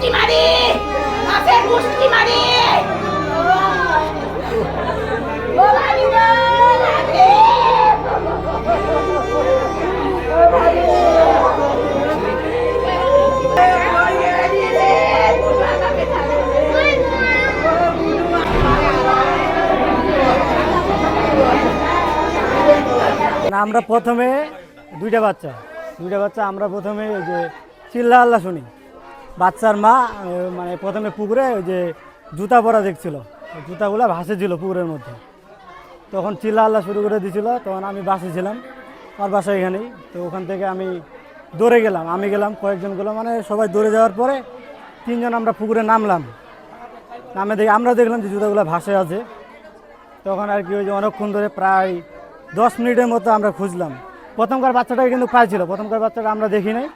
মুষ্টি মারি মুষ্টি মারি আমরা প্রথমে দুইটা বাচ্চা। দুইটা বাচ্চা, আমরা প্রথমে যে চিল্লা আল্লাহ শুনি। বাচ্চার মা মানে প্রথমে পুকুরে ওই যে জুতা পরা দেখছিল। জুতাগুলো ভাসেছিল পুকুরের মধ্যে। তখন চিল্লা আল্লাহ শুরু করে দিয়েছিল তখন আমি বাসে ছিলাম বাসা এখানেই। তো ওখান থেকে আমি দৌড়ে গেলাম। আমি গেলাম, কয়েকজন গেলাম মানে সবাই দৌড়ে যাওয়ার পরে তিনজন আমরা পুকুরে নামলাম। নামে দেখি আমরা দেখলাম যে জুতাগুলো ভাসে আছে। তখন আর কি ওই যে অনেকক্ষণ ধরে প্রায় দশ মিনিটের মতো আমরা খুঁজলাম। প্রথমকার বাচ্চাটাকে কিন্তু পাইছিল, প্রথমকার বাচ্চাটা আমরা দেখি নাই।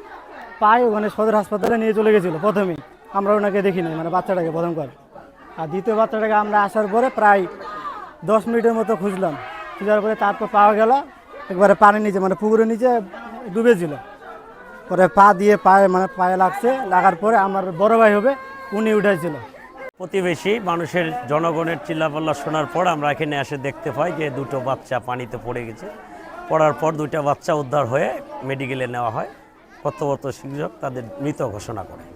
পাই ওখানে সদর হাসপাতালে নিয়ে চলে গেছিল প্রথমেই আমরা ওনাকে দেখিনি মানে বাচ্চাটাকে প্রথমকার আর দ্বিতীয় বাচ্চাটাকে আমরা আসার পরে প্রায় দশ মিনিটের মতো খুঁজলাম। খোঁজার পরে তারপর পাওয়া গেল, একবারে পানির নিচে মানে পুকুরের নিচে ডুবেছিল। পরে পা দিয়ে পায়ে মানে পায়ে লাগছে, লাগার পরে আমার বড় ভাই হবে, উনি উঠেছিল প্রতিবেশী মানুষের জনগণের চিল্লাপাল্লা শোনার পর আমরা এখানে এসে দেখতে পাই যে দুটো বাচ্চা পানিতে পড়ে গেছে। পড়ার পর দুইটা বাচ্চা উদ্ধার হয়ে মেডিকেলে নেওয়া হয়। কর্তব্যরত শিক্ষক তাদের মৃত ঘোষণা করে।